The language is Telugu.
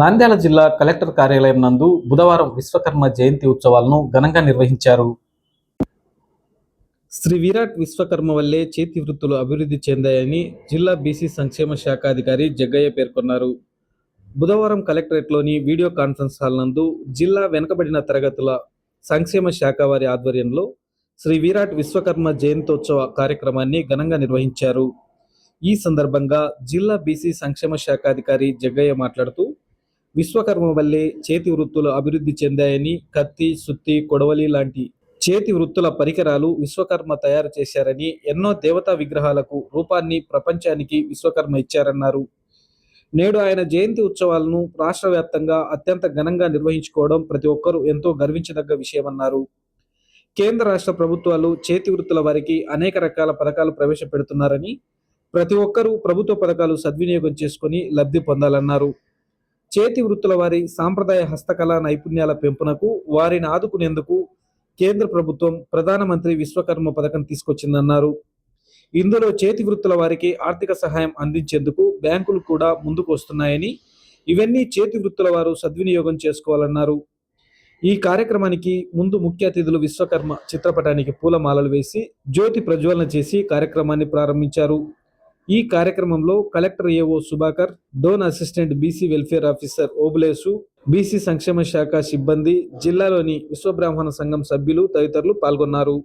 నంద్యాల జిల్లా కలెక్టర్ కార్యాలయం నందు బుధవారం విశ్వకర్మ జయంతి ఉత్సవాలను ఘనంగా నిర్వహించారు. శ్రీ విరాట్ విశ్వకర్మ వల్లే చేతి వృత్తులు అభివృద్ధి చెందాయని జిల్లా బీసీ సంక్షేమ శాఖ అధికారి జగ్గయ్య పేర్కొన్నారు. బుధవారం కలెక్టరేట్లోని వీడియో కాన్ఫరెన్స్ హాల్ నందు జిల్లా వెనుకబడిన తరగతుల సంక్షేమ శాఖ వారి ఆధ్వర్యంలో శ్రీ విరాట్ విశ్వకర్మ జయంతోత్సవ కార్యక్రమాన్ని ఘనంగా నిర్వహించారు. ఈ సందర్భంగా జిల్లా బీసీ సంక్షేమ శాఖ అధికారి జగ్గయ్య మాట్లాడుతూ విశ్వకర్మ వల్లే చేతి వృత్తులు అభివృద్ధి చెందాయని కత్తి సుత్తి కొడవలి లాంటి చేతి వృత్తుల పరికరాలు విశ్వకర్మ తయారు చేశారని ఎన్నో దేవతా విగ్రహాలకు రూపాన్ని ప్రపంచానికి విశ్వకర్మ ఇచ్చారన్నారు. నేడు ఆయన జయంతి ఉత్సవాలను రాష్ట్ర వ్యాప్తంగా అత్యంత ఘనంగా నిర్వహించుకోవడం ప్రతి ఒక్కరూ ఎంతో గర్వించదగ్గ విషయమన్నారు. కేంద్ర రాష్ట్ర ప్రభుత్వాలు చేతి వృత్తుల వారికి అనేక రకాల పథకాలు ప్రవేశపెడుతున్నారని ప్రతి ఒక్కరూ ప్రభుత్వ పథకాలు సద్వినియోగం చేసుకుని లబ్ధి పొందాలన్నారు. చేతి వృత్తుల వారి సాంప్రదాయ హస్తకళా నైపుణ్యాల పెంపునకు వారిని ఆదుకునేందుకు కేంద్ర ప్రభుత్వం ప్రధానమంత్రి విశ్వకర్మ పథకం తీసుకొచ్చిందన్నారు. ఇందులో చేతి వృత్తుల వారికి ఆర్థిక సహాయం అందించేందుకు బ్యాంకులు కూడా ముందుకు వస్తున్నాయని ఇవన్నీ చేతి వృత్తుల వారు సద్వినియోగం చేసుకోవాలన్నారు. ఈ కార్యక్రమానికి ముందు ముఖ్య అతిథులు విశ్వకర్మ చిత్రపటానికి పూలమాలలు వేసి జ్యోతి ప్రజ్వలన చేసి కార్యక్రమాన్ని ప్రారంభించారు. ఈ కార్యక్రమంలో collector AO Subhakar Dhone assistant BC welfare officer Obulesu BC సంక్షేమ శాఖ సిబ్బంది జిల్లాలోని విశ్వబ్రాహ్మణ సంఘం సభ్యులు తదితరులు పాల్గొన్నారు.